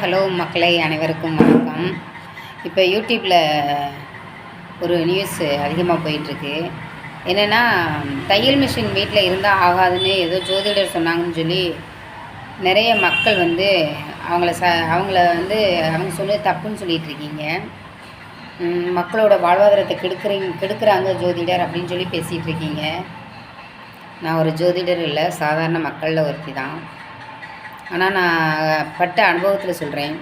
Hello மக்களை அனைவருக்கும் வணக்கம். இப்போ யூடியூப்பில் ஒரு நியூஸ் அதிகமாக போயிட்டுருக்கு. என்னென்னா தையல் மிஷின் வீட்டில் இருந்தால் ஆகாதுன்னு ஏதோ ஜோதிடர் சொன்னாங்கன்னு சொல்லி நிறைய மக்கள் வந்து அவங்கள ச அவங்கள வந்து அவங்க சொன்னது தப்புன்னு சொல்லிட்டு இருக்கீங்க. மக்களோட வாழ்வாதாரத்தை கெடுக்கிறீங்க கெடுக்குறாங்க ஜோதிடர் அப்படின்னு சொல்லி பேசிகிட்டு இருக்கீங்க. நான் ஒரு ஜோதிடர் இல்லை சாதாரண மக்களில் ஒருத்தி தான் ஆனால் நான் பட்ட அனுபவத்தில் சொல்கிறேன்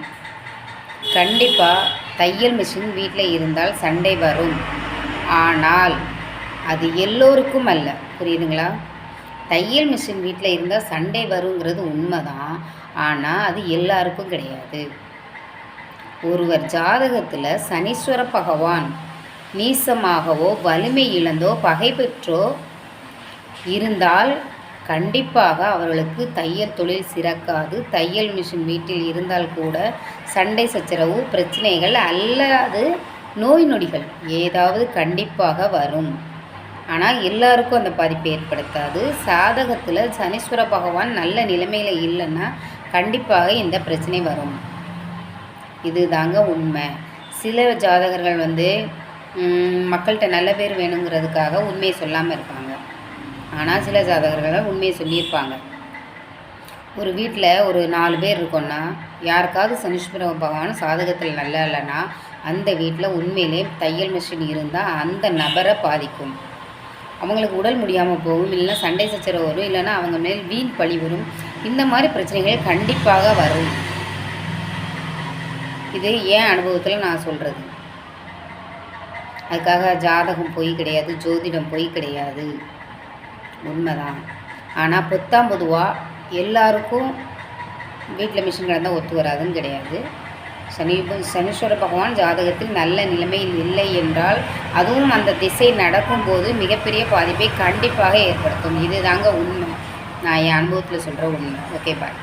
கண்டிப்பாக தையல் மிஷின் வீட்டில் இருந்தால் சண்டை வரும். ஆனால் அது எல்லோருக்கும் அல்ல. புரியுதுங்களா? தையல் மிஷின் வீட்டில் இருந்தால் சண்டை வருங்கிறது உண்மைதான். ஆனால் அது எல்லாருக்கும் கிடையாது. ஒருவர் ஜாதகத்தில் சனீஸ்வர பகவான் நீசமாகவோ வலிமை இழந்தோ பகை பெற்றோ இருந்தால் கண்டிப்பாக அவர்களுக்கு தையல் தொழில் சிறக்காது. தையல் மிஷின் வீட்டில் இருந்தால் கூட சண்டை சச்சரவு பிரச்சனைகள் அல்லாது நோய் நொடிகள் ஏதாவது கண்டிப்பாக வரும். ஆனால் எல்லாருக்கும் அந்த பாதிப்பை ஏற்படுத்தாது. சாதகத்தில் சனீஸ்வர பகவான் நல்ல நிலைமையில் இல்லைன்னா கண்டிப்பாக இந்த பிரச்சனை வரும். இதுதாங்க உண்மை. சில ஜாதகர்கள் வந்து மக்கள்கிட்ட நல்ல பேர் வேணுங்கிறதுக்காக உண்மையை சொல்லாமல் இருப்பாங்க ஆனால் சில ஜாதகர்கள் உண்மையை சொல்லியிருப்பாங்க. ஒரு வீட்டில் ஒரு நாலு பேர் இருக்கோன்னா யாருக்காவது சனீஸ்வர பகவான் சாதகத்தில் நல்லா இல்லைன்னா அந்த வீட்டில் உண்மையிலே தையல் மிஷின் இருந்தால் அந்த நபரை பாதிக்கும். அவங்களுக்கு உடல் முடியாமல் போகும் இல்லைன்னா சண்டை சச்சரவு வரும் இல்லைன்னா அவங்க மேல் வீண் பழி வரும். இந்த மாதிரி பிரச்சனைகள் கண்டிப்பாக வரும். இது ஏன் அனுபவத்தில் நான் சொல்கிறது அதுக்காக ஜாதகம் பொய் கிடையாது ஜோதிடம் பொய் கிடையாது. உண்மைதான். ஆனால் பொத்தாம் பொதுவாக எல்லாருக்கும் வீட்டில் மிஷின் கிடந்தால் ஒத்து வராதுன்னு கிடையாது. சனி சனீஸ்வர பகவான் ஜாதகத்தில் நல்ல நிலைமையில் இல்லை என்றால் அதுவும் அந்த திசை நடக்கும்போது மிகப்பெரிய பாதிப்பை கண்டிப்பாக ஏற்படுத்தும். இதுதாங்க உண்மை. நான் என் அனுபவத்தில் சொல்கிற உண்மை. Okay bye